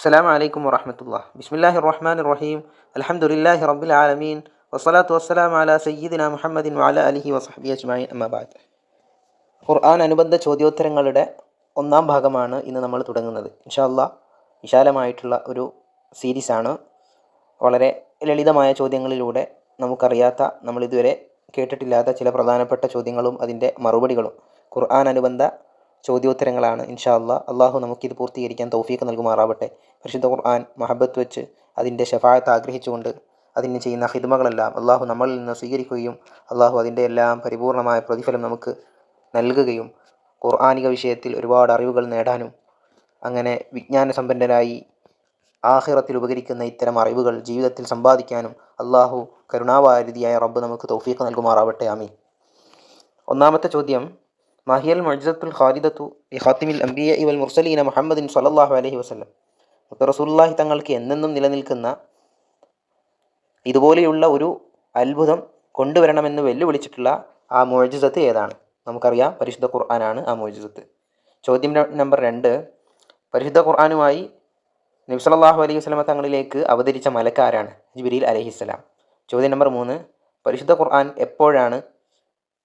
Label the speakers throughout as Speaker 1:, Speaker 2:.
Speaker 1: അസ്സാം വലൈക്കും വറഹമത്തുള്ള ബിസ്മില്ലാഹി റഹ്മാൻ റഹീം അലഹമുല്ലാഹി റബ്ബിൽ ആലമീൻ വസ്സലാത്തു വസ്സലാം അല സയ്യിദിന മുഹമ്മദിൻ വാല അലഹി വസഹബി അജ്മാൻ അമ്മബാദ് ഖുർആൻ അനുബന്ധ ചോദ്യോത്തരങ്ങളുടെ ഒന്നാം ഭാഗമാണ് ഇന്ന് നമ്മൾ തുടങ്ങുന്നത്. ഇൻഷാല്ല വിശാലമായിട്ടുള്ള ഒരു സീരീസാണ്. വളരെ ലളിതമായ ചോദ്യങ്ങളിലൂടെ നമുക്കറിയാത്ത നമ്മളിതുവരെ കേട്ടിട്ടില്ലാത്ത ചില പ്രധാനപ്പെട്ട ചോദ്യങ്ങളും അതിന്റെ മറുപടികളും ഖുർആൻ അനുബന്ധ ചോദ്യോത്തരങ്ങളാണ് ഇൻഷാ അല്ലാ. അള്ളാഹു നമുക്കിത് പൂർത്തീകരിക്കാൻ തൗഫീക്ക് നൽകുമാറാവട്ടെ. പരിശുദ്ധ ഖുർആൻ മഹബത്ത് വെച്ച് അതിന്റെ ഷഫായത്ത് ആഗ്രഹിച്ചുകൊണ്ട് അതിന് ചെയ്യുന്ന ഹിദ്മകളെല്ലാം അള്ളാഹു നമ്മളിൽ നിന്ന് സ്വീകരിക്കുകയും അള്ളാഹു അതിന്റെ എല്ലാം പരിപൂർണമായ പ്രതിഫലം നമുക്ക് നൽകുകയും ഖുർആാനിക വിഷയത്തിൽ ഒരുപാട് അറിവുകൾ നേടാനും അങ്ങനെ വിജ്ഞാന സമ്പന്നരായി ആഹിറത്തിൽ ഉപകരിക്കുന്ന ഇത്തരം അറിവുകൾ ജീവിതത്തിൽ സമ്പാദിക്കാനും അള്ളാഹു കരുണാവാരിധിയായ റബ്ബ് നമുക്ക് തൗഫീഖ് നൽകുമാറാവട്ടെ. ആമീൻ. ഒന്നാമത്തെ ചോദ്യം മാഹിയൽ മജ്സത്തുൽ ഖാലിദത്തു ഹാത്തിമിൽ അംബിയ ഇവൽ മുർസലീന മുഹമ്മദിൻ സലല്ലാഹു അലഹി വസ്ലം റസൂല്ലാഹി തങ്ങൾക്ക് എന്നെന്നും നിലനിൽക്കുന്ന ഇതുപോലെയുള്ള ഒരു അത്ഭുതം കൊണ്ടുവരണമെന്ന് വെല്ലുവിളിച്ചിട്ടുള്ള ആ മോജിസത്ത് ഏതാണ്? നമുക്കറിയാം പരിശുദ്ധ ഖുർആനാണ് ആ മോജിസത്ത് ചോദ്യം നമ്പർ രണ്ട് പരിശുദ്ധ ഖുർആാനുമായി നബി സല്ലല്ലാഹു അലൈഹി വസ്ലമ തങ്ങളിലേക്ക് അവതരിച്ച മലക്കാരാണ് ജിബ്രീൽ അലൈഹിസ്സലാം. ചോദ്യം നമ്പർ മൂന്ന് പരിശുദ്ധ ഖുർആൻ എപ്പോഴാണ്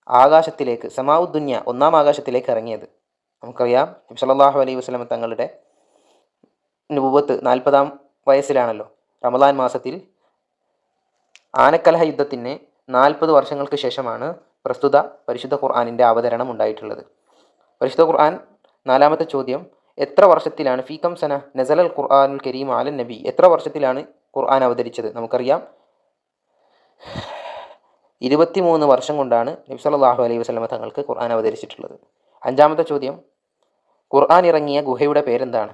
Speaker 1: ആകാശത്തിലേക്ക് സമാവുദ്ദുന്യ ഒന്നാം ആകാശത്തിലേക്ക് ഇറങ്ങിയത്. നമുക്കറിയാം നബി സല്ലല്ലാഹു അലൈഹി വസല്ലമ തങ്ങളുടെ നുപത്ത് നാൽപ്പതാം വയസ്സിലാണല്ലോ. റമദാൻ മാസത്തിൽ ആനക്കലഹ യുദ്ധത്തിന് നാൽപ്പത് വർഷങ്ങൾക്ക് ശേഷമാണ് പ്രസ്തുത പരിശുദ്ധ ഖുർആാനിന്റെ അവതരണം ഉണ്ടായിട്ടുള്ളത്. പരിശുദ്ധ ഖുർആൻ നാലാമത്തെ ചോദ്യം എത്ര വർഷത്തിലാണ് ഫീകം സന നസലൽ ഖുർആാനുൽ കരീം ആലൻ നബി? എത്ര വർഷത്തിലാണ് ഖുർആൻ അവതരിച്ചത്? നമുക്കറിയാം. ഇരുപത്തിമൂന്ന് വർഷം കൊണ്ടാണ് നബി സല്ലല്ലാഹു അലൈഹി വസ്ലമ തങ്ങൾക്ക് ഖുർആൻ അവതരിച്ചിട്ടുള്ളത്. അഞ്ചാമത്തെ ചോദ്യം ഖുർആൻ ഇറങ്ങിയ ഗുഹയുടെ പേരെന്താണ്?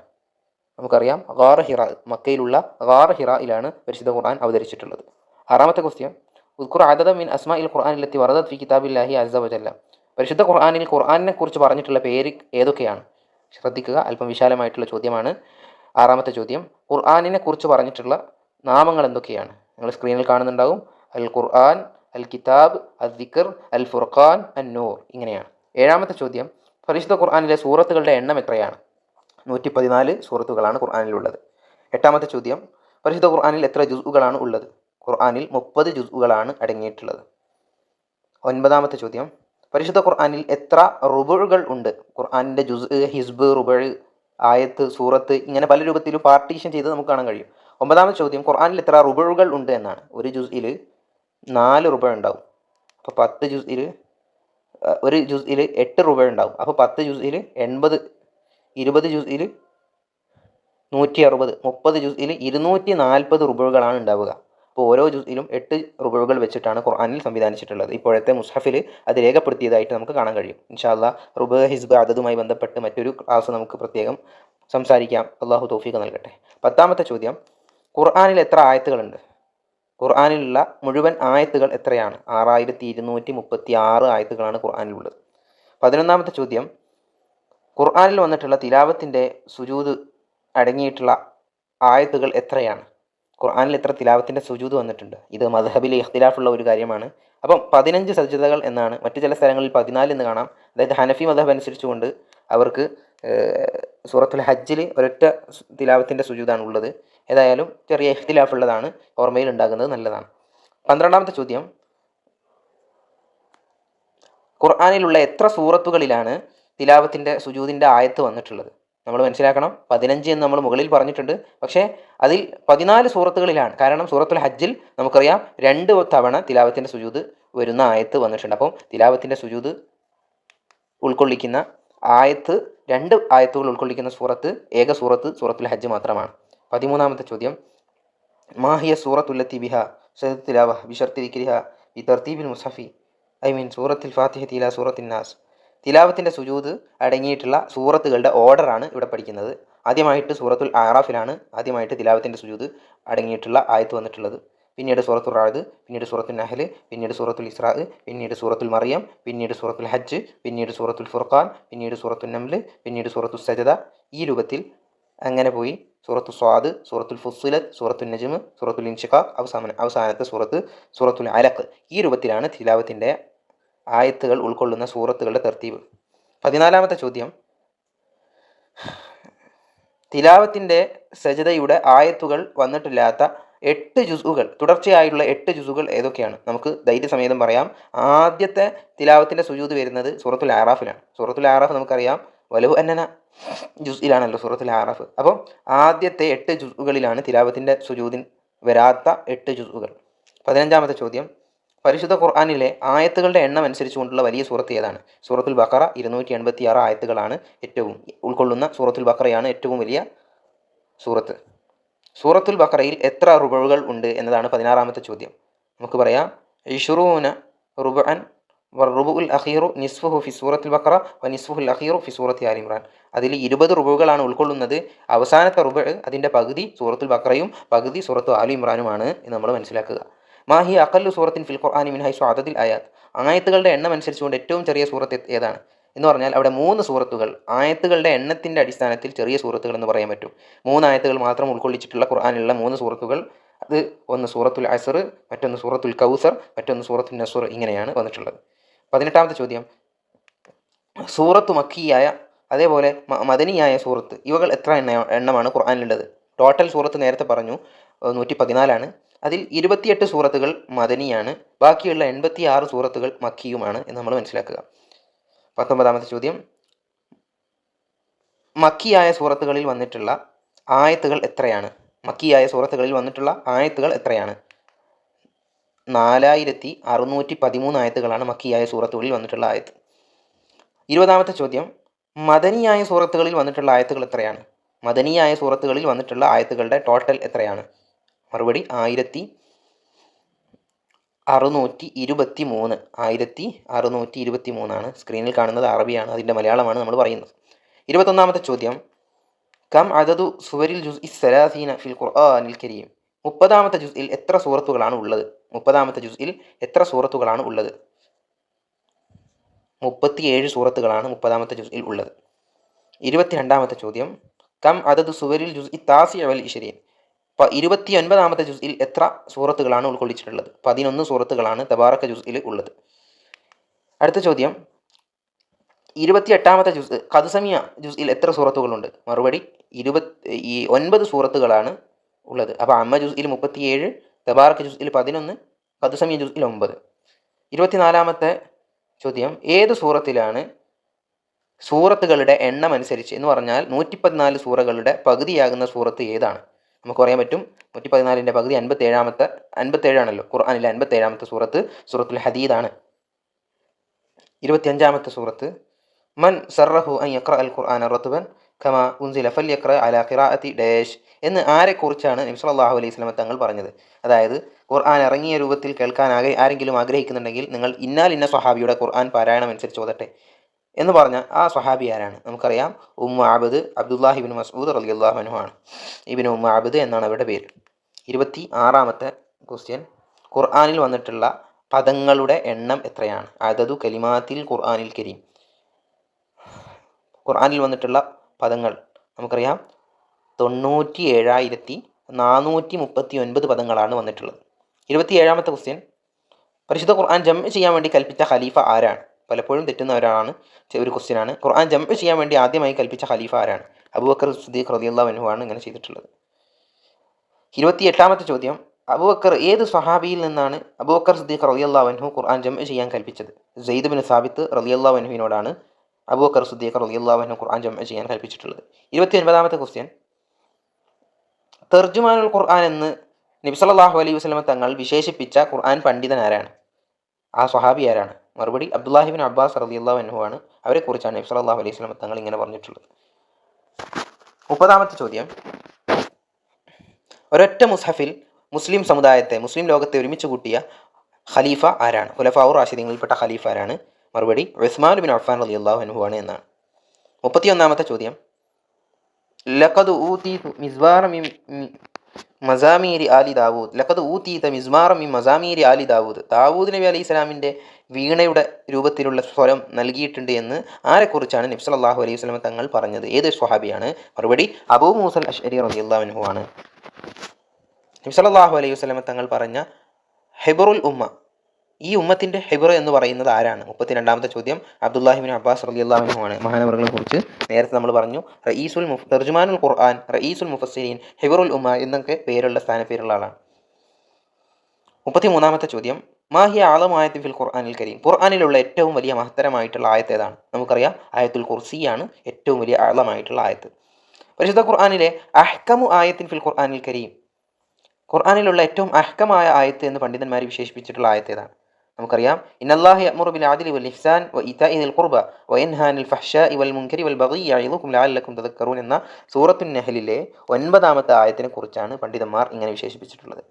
Speaker 1: നമുക്കറിയാം ഗാർ ഹിറ മക്കയിലുള്ള ഗാർ ഹിറയിലാണ് പരിശുദ്ധ ഖുർആൻ അവതരിച്ചിട്ടുള്ളത്. ആറാമത്തെ ക്വസ്റ്റ്യൻ ഉദ്ഖുർ ആദദ മിൻ അസ്മാഇൽ ഖുർആാനിലെത്തി വറദത് ഫി കിതാബില്ലാഹി അസ്സ വജല്ല. പരിശുദ്ധ ഖുർആാനിൽ ഖുർആാനിനെ കുറിച്ച് പറഞ്ഞിട്ടുള്ള പേര് ഏതൊക്കെയാണ്? ശ്രദ്ധിക്കുക അല്പം വിശാലമായിട്ടുള്ള ചോദ്യമാണ്. ആറാമത്തെ ചോദ്യം ഖുർആാനിനെ കുറിച്ച് പറഞ്ഞിട്ടുള്ള നാമങ്ങൾ എന്തൊക്കെയാണ്? നിങ്ങൾ സ്ക്രീനിൽ കാണുന്നുണ്ടാവും. അൽ ഖുർആൻ അൽ കിതാബ് അൽ ദിക്കർ അൽ ഫുർഖാൻ അൻ നൂർ ഇങ്ങനെയാണ്. ഏഴാമത്തെ ചോദ്യം പരിശുദ്ധ ഖുർആാനിലെ സൂറത്തുകളുടെ എണ്ണം എത്രയാണ്? നൂറ്റി പതിനാല് സൂറത്തുകളാണ് ഖുർആാനിലുള്ളത്. എട്ടാമത്തെ ചോദ്യം പരിശുദ്ധ ഖുർആാനിൽ എത്ര ജുസുകളാണ് ഉള്ളത്? ഖുർആാനിൽ മുപ്പത് ജുസുകളാണ് അടങ്ങിയിട്ടുള്ളത്. ഒൻപതാമത്തെ ചോദ്യം പരിശുദ്ധ ഖുർആാനിൽ എത്ര റുബുകൾ ഉണ്ട്? ഖുർആാനിന്റെ ജുസ് ഹിസ്ബ് റുബൾ ആയത്ത് സൂറത്ത് ഇങ്ങനെ പല രൂപത്തിലും പാർട്ടീഷൻ ചെയ്ത് നമുക്ക് കാണാൻ കഴിയും. ഒമ്പതാമത്തെ ചോദ്യം ഖുർആാനിൽ എത്ര റുബുകൾ ഉണ്ട് എന്നാണ്. ഒരു ജുസിൽ നാല് രൂപ ഉണ്ടാവും. അപ്പോൾ പത്ത് ജുസിൽ ഒരു ജുസിൽ എട്ട് രൂപ ഉണ്ടാവും. അപ്പോൾ പത്ത് ജുസിൽ എൺപത് ഇരുപത് ജുസിൽ നൂറ്റി അറുപത് മുപ്പത് ജുസിൽ ഇരുന്നൂറ്റി നാൽപ്പത് റുബുകളാണ് ഉണ്ടാവുക. അപ്പോൾ ഓരോ ജുസിലും എട്ട് റുബുകൾ വെച്ചിട്ടാണ് ഖുർആാനിൽ സംവിധാനിച്ചിട്ടുള്ളത്. ഇപ്പോഴത്തെ മുസ്ഹഫിൽ അത് രേഖപ്പെടുത്തിയതായിട്ട് നമുക്ക് കാണാൻ കഴിയും. ഇൻഷാല്ല റുബ ഹിസ്ബ് അതതുമായി ബന്ധപ്പെട്ട് മറ്റൊരു ക്ലാസ് നമുക്ക് പ്രത്യേകം സംസാരിക്കാം. അള്ളാഹു തൗഫീഖ് നൽകട്ടെ. പത്താമത്തെ ചോദ്യം ഖുർആാനിൽ എത്ര ആയത്തുകളുണ്ട്? ഖുർആനിലുള്ള മുഴുവൻ ആയത്തുകൾ എത്രയാണ്? ആറായിരത്തി ഇരുന്നൂറ്റി മുപ്പത്തി ആറ് ആയത്തുകളാണ് ഖുർആാനിലുള്ളത്. പതിനൊന്നാമത്തെ ചോദ്യം. ഖുർആാനിൽ വന്നിട്ടുള്ള തിലാവത്തിന്റെ സുജൂദ് അടങ്ങിയിട്ടുള്ള ആയത്തുകൾ എത്രയാണ്? ഖുർആാനിൽ എത്ര തിലാവത്തിന്റെ സുജൂത് വന്നിട്ടുണ്ട്? ഇത് മദ്ഹബിൽ ഇഖ്തിലാഫുള്ള ഒരു കാര്യമാണ്. അപ്പം പതിനഞ്ച് സജ്ജതകൾ എന്നാണ് മറ്റു ചില സ്ഥലങ്ങളിൽ പതിനാല് എന്ന് കാണാം. അതായത് ഹനഫി മദ്ഹബ് അനുസരിച്ചുകൊണ്ട് അവർക്ക് സൂറത്തുൽ ഹജ്ജിൽ ഒരൊറ്റ തിലാവത്തിന്റെ സുജൂദാണ് ഉള്ളത്. ഏതായാലും ചെറിയ ഇഖ്തിലാഫുള്ളതാണ്. ഓർമ്മയിൽ ഉണ്ടാകുന്നത് നല്ലതാണ്. പന്ത്രണ്ടാമത്തെ ചോദ്യം. ഖുർആാനിലുള്ള എത്ര സൂറത്തുകളിലാണ് തിലാവത്തിന്റെ സുജൂതിന്റെ ആയത്ത് വന്നിട്ടുള്ളത്? നമ്മൾ മനസ്സിലാക്കണം. പതിനഞ്ച് എന്ന് നമ്മൾ മുകളിൽ പറഞ്ഞിട്ടുണ്ട്. പക്ഷേ അതിൽ പതിനാല് സൂറത്തുകളിലാണ്. കാരണം സൂറത്തുൽ ഹജ്ജിൽ നമുക്കറിയാം രണ്ട് തവണ തിലാവത്തിന്റെ സുജൂത് വരുന്ന ആയത്ത് വന്നിട്ടുണ്ട്. അപ്പം തിലാവത്തിന്റെ സുജൂത് ഉൾക്കൊള്ളിക്കുന്ന ആയത്ത് രണ്ട് ആയത്തുകൾ ഉൾക്കൊള്ളിക്കുന്ന സൂറത്ത് ഏക സൂറത്ത് സൂറത്തുൽ ഹജ്ജ് മാത്രമാണ്. പതിമൂന്നാമത്തെ ചോദ്യം. മാഹിയ സൂറത്തുല്ലത്തി ബിഹ സദ് തിലാവ ബിഷർത്തി ദിക്രിഹ ബി തർത്തീബിൻ മുസഫി ഐ മീൻ സൂറത്തിൽ ഫാത്തിഹ തീല സൂറത്തിൻ നാസ്. തിലാവത്തിന്റെ സുജൂത് അടങ്ങിയിട്ടുള്ള സൂറത്തുകളുടെ ഓർഡറാണ് ഇവിടെ പഠിക്കുന്നത്. ആദ്യമായിട്ട് സൂറത്തുൽ ആറാഫിലാണ് ആദ്യമായിട്ട് തിലാവത്തിന്റെ സുജൂത് അടങ്ങിയിട്ടുള്ള ആയത്ത് വന്നിട്ടുള്ളത്. പിന്നീട് സൂറത്തുൽ റാദ് പിന്നീട് സൂറത്തുൽ നഹൽ പിന്നീട് സൂറത്തുൽ ഇസ്രാ പിന്നീട് സൂറത്തുൽ മറിയം പിന്നീട് സൂറത്തുൽ ഹജ്ജ് പിന്നീട് സൂറത്തുൽ ഫുർഖാൻ പിന്നീട് സൂറത്തുൽ നംൽ പിന്നീട് സൂറത്തുൽ സജദ. ഈ രൂപത്തിൽ അങ്ങനെ പോയി സൂറത്തു സ്വാദ് സൂറത്തുൽ ഫുസ്സിലത്ത് സൂറത്തുൽ നജ്മ് സൂറത്തുൽ ഇൻഷിഖാഖ് അവസാന അവസാനത്തെ സൂറത്ത് സൂറത്തുൽ അലക്ക് ഈ രൂപത്തിലാണ് തിലാവത്തിന്റെ ആയത്തുകൾ ഉൾക്കൊള്ളുന്ന സൂറത്തുകളുടെ തർത്തീവ് പതിനാലാമത്തെ ചോദ്യം. തിലാവത്തിന്റെ സജതയുടെ ആയത്തുകൾ വന്നിട്ടില്ലാത്ത എട്ട് ജുസുകൾ തുടർച്ചയായുള്ള എട്ട് ജുസുകൾ ഏതൊക്കെയാണ്? നമുക്ക് ധൈര്യസമേതം പറയാം. ആദ്യത്തെ തിലാവത്തിന്റെ സുജൂത് വരുന്നത് സൂറത്തുൽ ആറാഫിലാണ്. സൂറത്തുൽ ആറാഫ് നമുക്കറിയാം. വലു അന്നന ജുസിലാണല്ലോ സൂറത്തിൽ ആറഫ് അപ്പോൾ ആദ്യത്തെ എട്ട് ജുസുകളിലാണ് തിലാവത്തിന്റെ സുജൂദിൻ വരാത്ത എട്ട് ജുസുകൾ പതിനഞ്ചാമത്തെ ചോദ്യം. പരിശുദ്ധ ഖുർആാനിലെ ആയത്തുകളുടെ എണ്ണം അനുസരിച്ചുകൊണ്ടുള്ള വലിയ സൂറത്ത് ഏതാണ്? സൂറത്തുൽ ബക്കറ ഇരുന്നൂറ്റി എൺപത്തി ആറ് ആയത്തുകളാണ് ഏറ്റവും ഉൾക്കൊള്ളുന്ന സൂറത്തുൽ ബക്കറയാണ് ഏറ്റവും വലിയ സൂറത്ത്. സൂറത്തുൽ ബക്കറയിൽ എത്ര റുബഴുകൾ ഉണ്ട് എന്നതാണ് പതിനാറാമത്തെ ചോദ്യം. നമുക്ക് പറയാം. ഇഷുറൂന റുബഅൻ റുബുൽ അഖീറു നിസ്ഫുഹു ഫി സൂറത്തുൽ ബക്കറ വ നിസ്ഫുൽ അഖീറു ഫി സൂറത്തി ആൽ ഇമ്രാൻ. അതിൽ ഇരുപത് റുബുകളാണ് ഉൾക്കൊള്ളുന്നത്. അവസാനത്തെ റുബ് അതിന്റെ പകുതി സൂറത്തുൽ ബക്കറയും പകുതി സൂറത്തു ആലി ഇമ്രാനുമാണ് എന്ന് നമ്മൾ മനസ്സിലാക്കുക. മാഹി അഖല്ലു സൂറത്തിൻ ഫിൽ ഖുർആാനി മിൻ ഹൈസു അദദിൽ ആയാത്ത് ആയത്തുകളുടെ എണ്ണം അനുസരിച്ചുകൊണ്ട് ഏറ്റവും ചെറിയ സൂറത്ത് ഏതാണ്? എന്ന് പറഞ്ഞാൽ അവിടെ മൂന്ന് സൂറത്തുകൾ ആയത്തുകളുടെ എണ്ണത്തിന്റെ അടിസ്ഥാനത്തിൽ ചെറിയ സൂറത്തുകൾ എന്ന് പറയാൻ പറ്റും. മൂന്ന് ആയത്തുകൾ മാത്രം ഉൾക്കൊള്ളിച്ചിട്ടുള്ള ഖുർആാനിലുള്ള മൂന്ന് സൂറത്തുകൾ അത് ഒന്ന് സൂറത്തുൽ അസർ മറ്റൊന്ന് സൂറത്തുൽ കൗസർ മറ്റൊന്ന് സൂറത്തുൽ നസുർ ഇങ്ങനെയാണ് വന്നിട്ടുള്ളത്. പതിനെട്ടാമത്തെ ചോദ്യം. സൂറത്ത് മക്കിയായ അതേപോലെ മദനിയായ സൂറത്ത് ഇവകൾ എത്ര എണ്ണ എണ്ണമാണ് ഖുർആാനിലുള്ളത്? ടോട്ടൽ സൂറത്ത് നേരത്തെ പറഞ്ഞു നൂറ്റി പതിനാലാണ് അതിൽ ഇരുപത്തിയെട്ട് സൂറത്തുകൾ മദനിയാണ് ബാക്കിയുള്ള എൺപത്തി ആറ് സൂറത്തുകൾ മക്കിയുമാണ് എന്ന് നമ്മൾ മനസ്സിലാക്കുക. പത്തൊമ്പതാമത്തെ ചോദ്യം. മക്കിയായ സൂറത്തുകളിൽ വന്നിട്ടുള്ള ആയത്തുകൾ എത്രയാണ്? മക്കിയായ സൂറത്തുകളിൽ വന്നിട്ടുള്ള ആയത്തുകൾ എത്രയാണ്? നാലായിരത്തി അറുന്നൂറ്റി പതിമൂന്ന് ആയത്തുകളാണ് മക്കിയായ സൂറത്തുകളിൽ വന്നിട്ടുള്ള ആയത്ത്. ഇരുപതാമത്തെ ചോദ്യം മദനിയായ സൂറത്തുകളിൽ വന്നിട്ടുള്ള ആയത്തുകൾ എത്രയാണ്? മദനിയായ സൂറത്തുകളിൽ വന്നിട്ടുള്ള ആയത്തുകളുടെ ടോട്ടൽ എത്രയാണ്? മറുപടി ആയിരത്തി അറുന്നൂറ്റി ഇരുപത്തി മൂന്ന് ആയിരത്തി അറുന്നൂറ്റി ഇരുപത്തി മൂന്നാണ് സ്ക്രീനിൽ കാണുന്നത് അറബിയാണ് അതിന്റെ മലയാളമാണ് നമ്മൾ പറയുന്നത്. ഇരുപത്തൊന്നാമത്തെ ചോദ്യം കം അതതു സുവരിൽ ജുസ് ഇസ്സലാസീന ഫിൽ ഖുർആനിൽ കരീം. മുപ്പതാമത്തെ ജുസ്ഇൽ എത്ര സൂറത്തുകളാണ് ഉള്ളത്? മുപ്പതാമത്തെ ജുസിൽ എത്ര സൂറത്തുകളാണ് ഉള്ളത്? മുപ്പത്തിയേഴ് സൂറത്തുകളാണ് മുപ്പതാമത്തെ ജുസിൽ ഉള്ളത്. ഇരുപത്തിരണ്ടാമത്തെ ചോദ്യം കം അതത് സുവരിൽ ജുസ് ഇ താസി അവൽ ഇഷരീൻ. ഇരുപത്തി ഒൻപതാമത്തെ ജുസിൽ എത്ര സൂറത്തുകളാണ് ഉൾക്കൊള്ളിച്ചിട്ടുള്ളത്? പതിനൊന്ന് സൂറത്തുകളാണ് തബാറക്ക ജുസിൽ ഉള്ളത്. അടുത്ത ചോദ്യം ഇരുപത്തി എട്ടാമത്തെ ജുസ് കതുസമിയ ജുസിൽ എത്ര സൂറത്തുകളുണ്ട്? മറുപടി ഇരുപത്തി ഈ ഒൻപത് സൂറത്തുകളാണ് ഉള്ളത്. അപ്പോൾ അമ്മ ജുസിൽ മുപ്പത്തിയേഴ് തബാറക്ക ജുസ്ഇൽ പതിനൊന്ന് കതുസമിയ ജുസ്ഇൽ ഒമ്പത്. ഇരുപത്തിനാലാമത്തെ ചോദ്യം ഏത് സൂറത്തിലാണ് സൂറത്തുകളുടെ എണ്ണം അനുസരിച്ച് എന്ന് പറഞ്ഞാൽ നൂറ്റി പതിനാല് സൂറകളുടെ പകുതിയാകുന്ന സൂറത്ത് ഏതാണ്? നമുക്ക് പറയാൻ പറ്റും നൂറ്റി പതിനാലിന്റെ പകുതി അൻപത്തേഴാമത്തെ അൻപത്തേഴാണല്ലോ ഖുർആാനിലെ അൻപത്തേഴാമത്തെ സൂറത്ത് സൂറത്തുൽ ഹദീദാണ്. ഇരുപത്തിയഞ്ചാമത്തെ സൂറത്ത് മൻ സർറഹു അൻ യക്ര അൽ ഖുർആൻ റത്തുബൻ ഖമ ഉൻസില ഫൽ യക്ര അല ഖിറാഅത്തി ഡേഷ് എന്ന് ആരെക്കുറിച്ചാണ് നബി സല്ലല്ലാഹു അലൈഹി വസല്ലം തങ്ങൾ പറഞ്ഞത്? അതായത് ഖുർആൻ ഇറങ്ങിയ രൂപത്തിൽ കേൾക്കാൻ ആകെ ആരെങ്കിലും ആഗ്രഹിക്കുന്നുണ്ടെങ്കിൽ നിങ്ങൾ ഇന്നാൽ ഇന്ന സ്വഹാബിയുടെ ഖുർആൻ പാരായണം അനുസരിച്ച് ഓതട്ടെ എന്ന് പറഞ്ഞ ആ സ്വഹാബി ആരാണ്? നമുക്കറിയാം ഉമ്മ ആബദ് അബ്ദുല്ലാഹിബിൻ മസൂദ് റളിയല്ലാഹു അള്ളാഹുനു ആണ്. ഇബിൻ ഉമ്മ ആബദ് എന്നാണ് അവരുടെ പേര്. ഇരുപത്തി ആറാമത്തെ ക്വസ്റ്റ്യൻ ഖുർആാനിൽ വന്നിട്ടുള്ള പദങ്ങളുടെ എണ്ണം എത്രയാണ്? അതതു കലിമാത്തിൽ ഖുർആാനിൽ കരീം. ഖുർആാനിൽ വന്നിട്ടുള്ള പദങ്ങൾ. നമുക്കറിയാം. തൊണ്ണൂറ്റി ഏഴായിരത്തി നാനൂറ്റി മുപ്പത്തി ഒൻപത് പദങ്ങളാണ് വന്നിട്ടുള്ളത്. ഇരുപത്തി ഏഴാമത്തെ ക്വസ്റ്റ്യൻ പരിശുദ്ധ ഖുർആൻ ജം ചെയ്യാൻ വേണ്ടി കൽപ്പിച്ച ഖലീഫ ആരാണ്? പലപ്പോഴും തെറ്റുന്ന ഒരാളാണ്. ഒരു ക്വസ്റ്റ്യനാണ് ഖുർആൻ ജം ചെയ്യാൻ വേണ്ടി ആദ്യമായി കൽപ്പിച്ച ഖലീഫ ആരാണ്? അബൂബക്കർ സുദ്ദീഖ് ആണ് ഇങ്ങനെ ചെയ്തിട്ടുള്ളത്. ഇരുപത്തി എട്ടാമത്തെ ചോദ്യം. അബൂബക്കർ ഏത് സ്വഹാബിയിൽ നിന്നാണ് അബൂബക്കർ സുദ്ദീഖ് റളിയല്ലാഹു അൻഹു ഖുർആൻ ജം ചെയ്യാൻ കൽപ്പിച്ചത്? സെയ്ദ് ബിൻ സാബിത്ത് റളിയല്ലാഹു അൻഹുവിനോടാണ്. അബൂബക്കർ സുദ്ദീഖർ അൻഹു ഖുർആൻ ജമ ചെയ്യാൻ കൽപ്പിച്ചിട്ടുള്ളത്. ഇരുപത്തി ഒൻപതാമത്തെ ക്വസ്റ്റ്യൻ തെർജുമാനുൽ ഖുർആൻ എന്ന് നബി സല്ലല്ലാഹു അലൈഹി വസ്ലമ തങ്ങൾ വിശേഷിപ്പിച്ച ഖുർആൻ പണ്ഡിതൻ ആരാണ്? ആ സ്വഹാബി ആരാണ്? മറുപടി അബ്ദുല്ലാഹിബിൻ അബ്ബാസ് അൻഹു ആണ്. അവരെക്കുറിച്ചാണ് നബി സല്ലല്ലാഹു അലൈഹി വസ്ലമ തങ്ങൾ ഇങ്ങനെ പറഞ്ഞിട്ടുള്ളത്. മുപ്പതാമത്തെ ചോദ്യം. ഒരൊറ്റ മുസ്ഹഫിൽ മുസ്ലിം സമുദായത്തെ മുസ്ലിം ലോകത്തെ ഒരുമിച്ച് കൂട്ടിയ ഖലീഫ ആരാണ്? ഖുലഫാവൂർ റാഷിദീങ്ങളിൽപ്പെട്ട ഖലീഫ ആരാണ്? മറുപടി ഉസ്മാൻ ബിൻ അഫ്ഫാൻ റളിയല്ലാഹു അൻഹു ആണ് എന്നാണ്. മുപ്പത്തിയൊന്നാമത്തെ ചോദ്യം. മസാമീരി ആലി ദാവൂദ്. ലഖദ് ഊതീത മിസ്മാറ മിൻ മസാമീരി ആലി ദാവൂദ്. ദാവൂദ് നബി അലൈഹി സ്വലാമിന്റെ വീണയുടെ രൂപത്തിലുള്ള സ്വരം നൽകിയിട്ടുണ്ട് എന്ന് ആരെക്കുറിച്ചാണ് നബി അള്ളാഹു അലൈഹി വസല്ലം തങ്ങൾ പറഞ്ഞത്? ഏത് സ്വഹാബിയാണ്? മറുപടി അബൂ മൂസൽ അഷ്അരി റബി അൻഹു ആണ്. നബി സല്ലല്ലാഹു അലൈഹി വസല്ലം തങ്ങൾ പറഞ്ഞ ഹെബറുൽ ഉമ്മ ഈ ഉമ്മത്തിന്റെ ഹിബർ എന്ന് പറയുന്നത് ആരാണ്? മുപ്പത്തിരണ്ടാമത്തെ ചോദ്യം അബ്ദുല്ലാഹിബിൻ അബ്ബാസ് റലി ആണ്. മഹാനവറുകളെ കുറിച്ച് നേരത്തെ നമ്മൾ പറഞ്ഞു റഈസുൽ മുഫ് തർജുമാനുൽ ഖുർആൻ റഈസുൽ മുഫസ്സിരീൻ ഹിബറുൽ ഉമ്മ എന്നൊക്കെ പേരുള്ള സ്ഥാനപ്പേരുള്ള ആളാണ്. മുപ്പത്തി മൂന്നാമത്തെ ചോദ്യം മാഹിയ ആളമായത്ത് ഫിൽ ഖുർആനിൽ കരീം? ഖുർആാനിലുള്ള ഏറ്റവും വലിയ മഹത്തരമായിട്ടുള്ള ആയത്ത് ഏതാണ്? നമുക്കറിയാം ആയത്തുൽ കുർസിയാണ് ഏറ്റവും വലിയ ആളമായിട്ടുള്ള ആയത്ത്. പരിശുദ്ധ ഖുർആാനിലെ അഹ്കമു ആയത്തിൻ ഫിൽ ഖുർആാനിൽ കരീം. ഖുർആാനിലുള്ള ഏറ്റവും അഹ്കമായ ആയത്ത് എന്ന് പണ്ഡിതന്മാർ വിശേഷിപ്പിച്ചിട്ടുള്ള ആയത്ത് ഏതാണ്? നമുക്കറിയാം. ഇന്നല്ലാഹി അമുറു ബിൽ അദ്ലി വൽ ഇഹ്സാൻ വ ഇതാഇ ദിൽ ഖുർബ വ യൻഹാനിൽ ഫഹ്ശാഇ വൽ മുൻകരി വൽ ബഗി യഇദുകും ലഅല്ലക്കും തദക്കറൂൻ എന്ന സൂറത്തുൻ നഹലിലെ ഒൻപതാമത്തെ ആയത്തിനെ കുറിച്ചാണ് പണ്ഡിതന്മാർ ഇങ്ങനെ വിശേഷിപ്പിച്ചിട്ടുള്ളത്.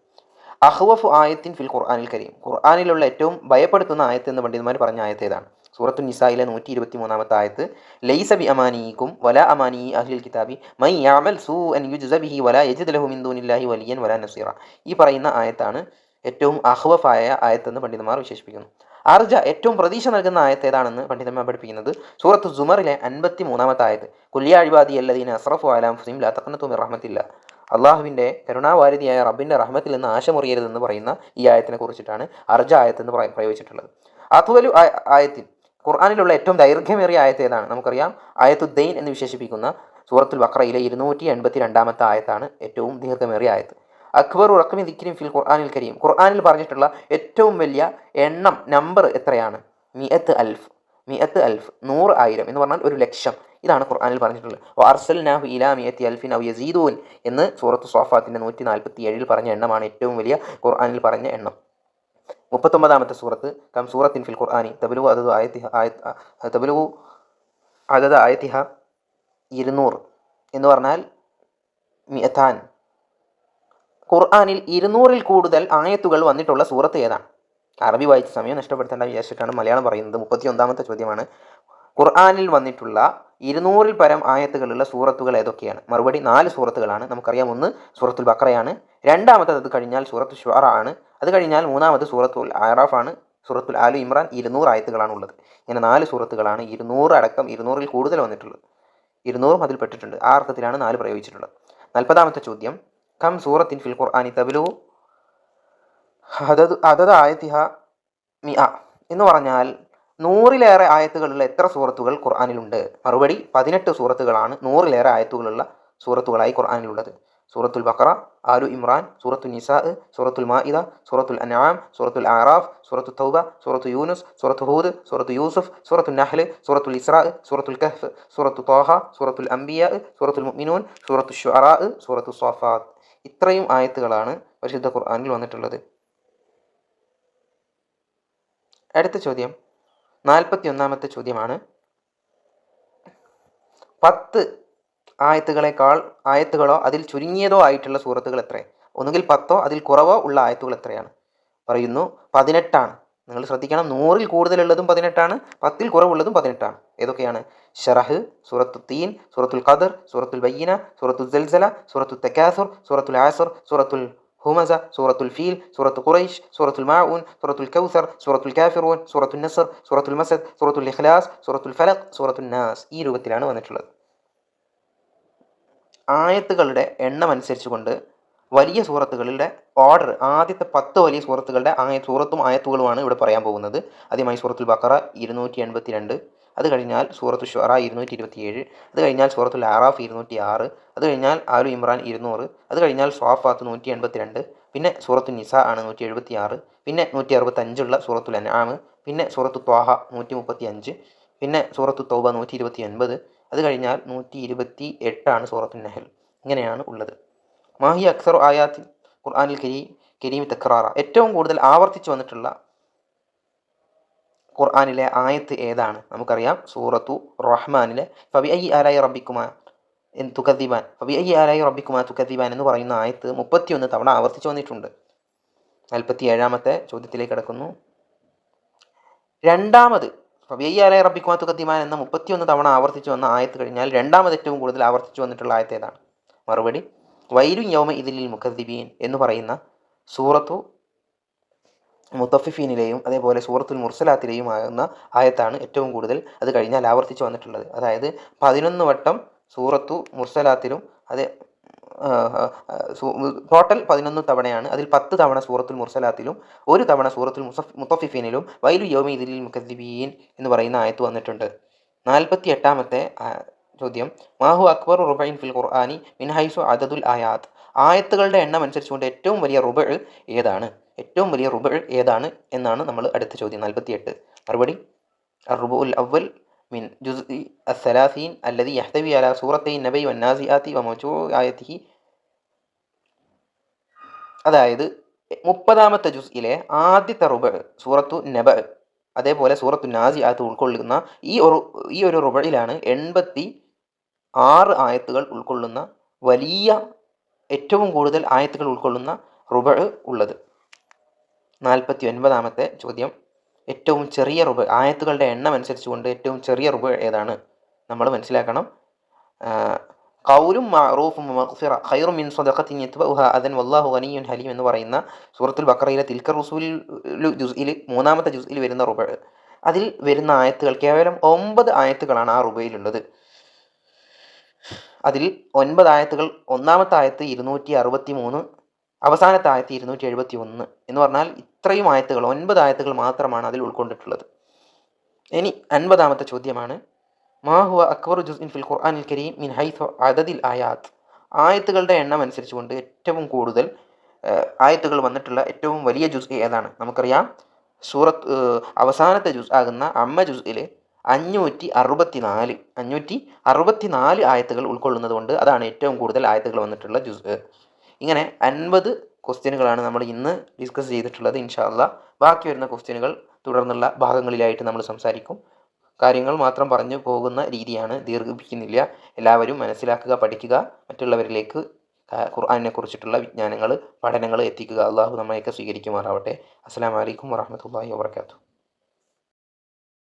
Speaker 1: അഹ്വഫു ആയത്തിൻ ഫിൽ ഖുർആനിൽ കരീം. ഖുർആനിലുള്ള ഏറ്റവും ഭയപ്പെടുത്തുന്ന ആയത്ത് എന്ന് പണ്ഡിതന്മാർ പറഞ്ഞ ആയത്ത് ഏതാണ്? സൂറത്തു നിസായിലെ നൂറ്റി ഇരുപത്തി മൂന്നാമത്തെ ആയത്ത് ലൈസ ബി അമാനിക്കും വല അമാനി അഹ്ലിൽ കിതാബി മൈ യാമൽ സൂ അൻ യുജ്സ ബിഹി വല യജിദ് ലഹു മിൻ ദൂനില്ലാഹി വലിയൻ വല നസീറ. ഈ പറയുന്ന ആയത്താണ് ഏറ്റവും അഹ്വഫായ ആയത്തെന്ന് പണ്ഡിതന്മാർ വിശേഷിപ്പിക്കുന്നു. അർജ ഏറ്റവും പ്രതീക്ഷ നൽകുന്ന ആയത്ത് ഏതാണെന്ന് പണ്ഡിതന്മാർ പഠിപ്പിക്കുന്നത് സൂറത്ത് സുമറിലെ അൻപത്തി മൂന്നാമത്തെ ആയത്ത്. കുല്യാഴിവാദി അല്ലദീന അസ്രഫു അലാം ഫുസിം ലാ തഖനത്തു മിർ റഹ്മത്തില്ല. അള്ളാഹുവിന്റെ കരുണാവാരിതിയായ റബ്ബിന്റെ റഹ്മത്തിൽ നിന്ന് ആശമുറിയരുതെന്ന് പറയുന്ന ഈ ആയത്തിനെ കുറിച്ചിട്ടാണ് അർജ ആയത്തെന്ന് പ്രയോഗിച്ചിട്ടുള്ളത്. അതുവലു ആയത്തിൽ ഖുർആാനിലുള്ള ഏറ്റവും ദൈർഘ്യമേറിയ ആയത്ത് ഏതാണ്? നമുക്കറിയാം. ആയത്തുദ്ദൈൻ എന്ന് വിശേഷിപ്പിക്കുന്ന സൂറത്തുൽ ബക്രയിലെ ഇരുന്നൂറ്റി എൺപത്തി രണ്ടാമത്തെ ആയത്താണ് ഏറ്റവും ദീർഘമേറിയ ആയത്ത്. അക്ബർ ഉറക്കമി ദിക്കിനും ഫിൽ ഖുർആാനിൽ കരീം. ഖുർആാനിൽ പറഞ്ഞിട്ടുള്ള ഏറ്റവും വലിയ എണ്ണം നമ്പർ എത്രയാണ്? മിയത്ത് അൽഫ്. മിയത്ത് അൽഫ് നൂറ് ആയിരം എന്ന് പറഞ്ഞാൽ ഒരു ലക്ഷം. ഇതാണ് ഖുർആാനിൽ പറഞ്ഞിട്ടുള്ളത്. ഇലാ അൽഫിൻ ഔ യസീദൂൻ എന്ന് സൂറത്ത് സോഫാത്തിന്റെ നൂറ്റി നാൽപ്പത്തി ഏഴിൽ പറഞ്ഞ എണ്ണമാണ് ഏറ്റവും വലിയ ഖുർആാനിൽ പറഞ്ഞ എണ്ണം. മുപ്പത്തൊമ്പതാമത്തെ സൂറത്ത് കം സൂറത്തിൻ ഫിൽ ഖുർആാനി തബലു അതത് ആയത്തിഹ ആയ തബലു അതത് ആയത്തിഹ ഇരുന്നൂറ് എന്ന് പറഞ്ഞാൽ മിയത്താൻ ഖുർആാനിൽ ഇരുന്നൂറിൽ കൂടുതൽ ആയത്തുകൾ വന്നിട്ടുള്ള സൂറത്ത് ഏതാണ്? അറബി വായിച്ച സമയം നഷ്ടപ്പെടുത്തേണ്ട വിചാരിച്ചിട്ടാണ് മലയാളം പറയുന്നത്. മുപ്പത്തി ഒന്നാമത്തെ ചോദ്യമാണ് ഖുർആാനിൽ വന്നിട്ടുള്ള ഇരുന്നൂറിൽ പരം ആയത്തുകളുള്ള സൂറത്തുകൾ ഏതൊക്കെയാണ്? മറുപടി നാല് സൂറത്തുകളാണ്. നമുക്കറിയാം ഒന്ന് സൂറത്തുൽ ബക്രയാണ് രണ്ടാമത്തത് അത് കഴിഞ്ഞാൽ സൂറത്ത് ഷുറ ആണ് അത് കഴിഞ്ഞാൽ മൂന്നാമത് സൂറത്തുൽ ആണ് സൂറത്തുൽ ആലു ഇമ്രാൻ ഇരുന്നൂറ് ആയത്തുകളാണ് ഉള്ളത് ഇങ്ങനെ നാല് സൂറത്തുകളാണ് ഇരുന്നൂറ് അടക്കം ഇരുന്നൂറിൽ കൂടുതൽ വന്നിട്ടുള്ളത്. ഇരുന്നൂറും അതിൽ പെട്ടിട്ടുണ്ട്. ആ അർത്ഥത്തിലാണ് നാല് പ്രയോഗിച്ചിട്ടുള്ളത്. നാൽപ്പതാമത്തെ ചോദ്യം കം സൂറത്തിൻ ഫിൽ ഖുർആാനി തബലു അതത് അതത് ആയത്തിഹ മി അ എന്ന് പറഞ്ഞാൽ നൂറിലേറെ ആയത്തുകളുള്ള എത്ര സൂറത്തുകൾ ഖുർആാനിലുണ്ട്? മറുപടി പതിനെട്ട് സൂറത്തുകളാണ് നൂറിലേറെ ആയത്തുകളുള്ള സൂറത്തുകളായി ഖുർആാനിലുള്ളത്. സൂറത്തുൽ ബക്ര ആലു ഇമ്രാൻ സൂറത്തുൽ നിസാ സൂറത്തുൽ മാഇദ സൂറത്തുൽ അൻആം സൂറത്തുൽ ആറാഫ് സൂറത്തു തൗബ സൂറത്തു യൂനുസ് സൂറത്തു ഹൂദ് സൂറത്തു യൂസുഫ് സൂറത്തുൽ നഹ്ല് സൂറത്തുൽ ഇസ്രാ സൂറത്തുൽ കഹ്ഫ് സൂറത്തു തോഹ സൂറത്തുൽ അംബിയ സൂറത്തുൽ മുഅ്മിനൂൻ സൂറത്തു ഷുഅറാ സൂറത്തു സോഫാത്ത് ഇത്രയും ആയത്തുകളാണ് പരിശുദ്ധ ഖുർആാനിൽ വന്നിട്ടുള്ളത്. അടുത്ത ചോദ്യം നാൽപ്പത്തി ഒന്നാമത്തെ ചോദ്യമാണ്. പത്ത് ആയത്തുകളെക്കാൾ ആയത്തുകളോ അതിൽ ചുരുങ്ങിയതോ ആയിട്ടുള്ള സൂറത്തുകൾ എത്ര ഒന്നുകിൽ പത്തോ അതിൽ കുറവോ ഉള്ള ആയത്തുകൾ എത്രയാണ്? പറയുന്നു പതിനെട്ടാണ്. നിങ്ങൾ ശ്രദ്ധിക്കണം. നൂറിൽ കൂടുതലുള്ളതും പതിനെട്ടാണ്. പത്തിൽ കുറവുള്ളതും പതിനെട്ടാണ്. ഏതൊക്കെയാണ്? ഷറഹ് സൂറത്തു തീൻ സൂറത്തുൽ ഖദർ സൂറത്തുൽ ബയ്യന സൂറത്തുൽ ജൽസല സൂറത്തുൽ തെക്കാസുർ സൂറത്തുൽ ആസുർ സൂറത്തുൽ ഹുമസ സൂറത്തുൽ ഫീൽ സൂറത്തു ഖുറൈഷ് സൂറത്തുൽ മാഊൻ സൂറത്തുൽ കൗസർ സൂറത്തുൽ കാഫിറൂൻ സൂറത്തുൽ നസർ സൂറത്തുൽ മസദ് സൂറത്തുൽ ഇഖ്ലാസ് സൂറത്തുൽ ഫലഖ് സൂറത്തുൽ നാസ്. ഈ രൂപത്തിലാണ് വന്നിട്ടുള്ളത്. ആയത്തുകളുടെ എണ്ണം അനുസരിച്ചുകൊണ്ട് വലിയ സൂറത്തുകളുടെ ഓർഡർ ആദ്യത്തെ പത്ത് വലിയ സൂറത്തുകളുടെ ആയ സൂറത്തും ആയത്തുകളുമാണ് ഇവിടെ പറയാൻ പോകുന്നത്. ആദ്യമായി സൂറത്തുൽ ബക്കറ ഇരുന്നൂറ്റി എൺപത്തി രണ്ട് അത് കഴിഞ്ഞാൽ സൂറത്തു ഷുറ ഇരുന്നൂറ്റി ഇരുപത്തിയേഴ് അത് കഴിഞ്ഞാൽ സൂറത്തുൽ ആറാഫ് ഇരുന്നൂറ്റി ആറ് അത് കഴിഞ്ഞാൽ ആലു ഇമ്രാൻ ഇരുന്നൂറ് അത് കഴിഞ്ഞാൽ സ്വാഫാത്ത് നൂറ്റി എൺപത്തി രണ്ട് പിന്നെ സൂറത്തു നിസ ആണ് നൂറ്റി എഴുപത്തി ആറ് പിന്നെ നൂറ്റി അറുപത്തഞ്ചുള്ള സൂറത്തുൽ അനാമ് പിന്നെ സൂറത്തു ത്വാഹ നൂറ്റി മുപ്പത്തി അഞ്ച് പിന്നെ സൂറത്തു തൗബ നൂറ്റി ഇരുപത്തി ഒൻപത് അത് കഴിഞ്ഞാൽ നൂറ്റി ഇരുപത്തി എട്ടാണ് സൂറത്തു നെഹൽ. ഇങ്ങനെയാണ് ഉള്ളത്. മാഹി അക്സർ ആയാത്തിൽ ഖുർആാനിൽ കരീം കരീം തക്രാറ. ഏറ്റവും കൂടുതൽ ആവർത്തിച്ചു വന്നിട്ടുള്ള ഖുർആാനിലെ ആയത്ത് ഏതാണ്? നമുക്കറിയാം. സൂറത്തു റഹ്മാനിലെ ഫബി ഐ റബ്ബിക്കുമാ എൻ തുക്കദ്ദീബാൻ ഫബി ഐ ആലായി റബ്ബിക്കുമാ തുക്കദ്ദീബാൻ എന്ന് പറയുന്ന ആയത്ത് മുപ്പത്തിയൊന്ന് തവണ ആവർത്തിച്ചു വന്നിട്ടുണ്ട്. നാൽപ്പത്തി ഏഴാമത്തെ ചോദ്യത്തിലേക്ക് കിടക്കുന്നു. രണ്ടാമത് ഫബി ഐ ആലായി റബ്ബിക്കുമാ തുക്കദ്ദീബാൻ എന്ന മുപ്പത്തിയൊന്ന് തവണ ആവർത്തിച്ചു വന്ന ആയത്ത് കഴിഞ്ഞാൽ രണ്ടാമത് ഏറ്റവും കൂടുതൽ ആവർത്തിച്ചു വന്നിട്ടുള്ള ആയത്ത് ഏതാണ്? മറുപടി വൈരു യൗമ ഇതിലിൽ മുഖദ്ദിബീൻ എന്ന് പറയുന്ന സൂറത്തു മുത്തഫിഫീനിലെയും അതേപോലെ സൂറത്തുൽ മുർസലാത്തിലെയും ആകുന്ന ആയത്താണ് ഏറ്റവും കൂടുതൽ അത് കഴിഞ്ഞാൽ ആവർത്തിച്ച് വന്നിട്ടുള്ളത്. അതായത് പതിനൊന്ന് വട്ടം സൂറത്തു മുർസലാത്തിലും അതേ ടോട്ടൽ പതിനൊന്ന് തവണയാണ് അതിൽ പത്ത് തവണ സൂറത്തുൽ മുർസലാത്തിലും ഒരു തവണ സൂറത്തുൽ മുസഫ് മുത്തഫിഫീനിലും വൈലു യോമി ഇതിലിൽ മുഖദ്ദിബീൻ എന്ന് പറയുന്ന ആയത്ത് വന്നിട്ടുണ്ട്. നാൽപ്പത്തി എട്ടാമത്തെ ചോദ്യം. മാഹു അക്ബർ റുബൈൻ ഫിൽ ഖുർആാനി മിൻഹൈസു അദദുൽ ആയാത്ത് ആയത്തുകളുടെ എണ്ണം അനുസരിച്ചുകൊണ്ട് ഏറ്റവും വലിയ റുബൾ ഏതാണ്? ഏറ്റവും വലിയ റുബൾ ഏതാണ് എന്നാണ് നമ്മൾ അടുത്ത ചോദ്യം നാൽപ്പത്തി എട്ട് മറുപടി? റുബു ഉൽ അവൽ മിൻ ജുസ്ഇ അസലാസീൻ അല്ലതി യഹ്തവി അല സൂറത്തൈ നബൈ വന്നാസിയാത്തി വമജൂ ആയത്തിഹി. അതായത് മുപ്പതാമത്തെ ജുസ്ഇലെ ആദ്യത്തെ റുബ സൂറത്തു നബ അതേപോലെ സൂറത്തു നാസി നാസിയാത്ത് ഉൾക്കൊള്ളുന്ന ഈ ഒരു ഈ ഒരു റുബയിലാണ് എൺപത്തി ആറ് ആയത്തുകൾ ഉൾക്കൊള്ളുന്ന വലിയ ഏറ്റവും കൂടുതൽ ആയത്തുകൾ ഉൾക്കൊള്ളുന്ന റുബ ഉള്ളത്. നാൽപ്പത്തി ഒൻപതാമത്തെ ചോദ്യം. ഏറ്റവും ചെറിയ റുബ ആയത്തുകളുടെ എണ്ണം അനുസരിച്ചുകൊണ്ട് ഏറ്റവും ചെറിയ റുബ ഏതാണ്? നമ്മൾ മനസ്സിലാക്കണം. കൗലും മഅറൂഫും മഗ്ഫിറ ഖൈറു മിൻ സദഖത്തിൻ യത്ബഉഹ അദൻ വല്ലാഹു ഗനിയ്യുൻ ഹലീം എന്ന് പറയുന്ന സൂറത്തുൽ ബഖറയിലെ തിൽക്കർ റുസൂലിൽ ജുസ്ഇൽ മൂന്നാമത്തെ ജുസ്ഇൽ വരുന്ന റുബ അതിൽ വരുന്ന ആയത്തുകൾ കേവലം ഒമ്പത് ആയത്തുകളാണ് ആ റുബയിലുള്ളത് അതിൽ ഒൻപത് ആയത്തുകൾ ഒന്നാമത്തെ ആയത്ത് ഇരുന്നൂറ്റി അറുപത്തി മൂന്ന് അവസാനത്തെ ആയത്ത് ഇരുന്നൂറ്റി എഴുപത്തി ഒന്ന് എന്ന് പറഞ്ഞാൽ ഇത്രയും ആയത്തുകൾ ഒൻപത് ആയത്തുകൾ മാത്രമാണ് അതിൽ ഉൾക്കൊണ്ടിട്ടുള്ളത്. ഇനി അൻപതാമത്തെ ചോദ്യമാണ്. മാഹുവ അക്ബർ ജുസ് ഫിൽ ഖുർആാനിൽ കരീം മിൻ ഹൈസോ അതതിൽ ആയാത്ത്. ആയത്തുകളുടെ എണ്ണം അനുസരിച്ചുകൊണ്ട് ഏറ്റവും കൂടുതൽ ആയത്തുകൾ വന്നിട്ടുള്ള ഏറ്റവും വലിയ ജുസ് ഏതാണ്? നമുക്കറിയാം. സൂറത്ത് അവസാനത്തെ ജുസ് ആകുന്ന അമ്മ ജുസ്ഇൽ അഞ്ഞൂറ്റി അറുപത്തി നാല് അഞ്ഞൂറ്റി അറുപത്തി നാല് ആയത്തുകൾ ഉൾക്കൊള്ളുന്നത് കൊണ്ട് അതാണ് ഏറ്റവും കൂടുതൽ ആയത്തുകൾ വന്നിട്ടുള്ള ജുസ് ഇങ്ങനെ അൻപത് ക്വസ്റ്റ്യനുകളാണ് നമ്മൾ ഇന്ന് ഡിസ്കസ് ചെയ്തിട്ടുള്ളത് ഇൻഷാല്ല ബാക്കി വരുന്ന ക്വസ്റ്റ്യനുകൾ തുടർന്നുള്ള ഭാഗങ്ങളിലായിട്ട് നമ്മൾ സംസാരിക്കും. കാര്യങ്ങൾ മാത്രം പറഞ്ഞു പോകുന്ന രീതിയാണ് ദീർഘിപ്പിക്കുന്നില്ല. എല്ലാവരും മനസ്സിലാക്കുക പഠിക്കുക മറ്റുള്ളവരിലേക്ക് ഖുർആാനിനെ കുറിച്ചിട്ടുള്ള വിജ്ഞാനങ്ങൾ പഠനങ്ങൾ എത്തിക്കുക. അള്ളാഹു നമ്മളെയൊക്കെ സ്വീകരിക്കുമാറാവട്ടെ. അസ്സാം വലൈക്കും വാഹമത്തല്ലാഹി വാബർക്കാത്തു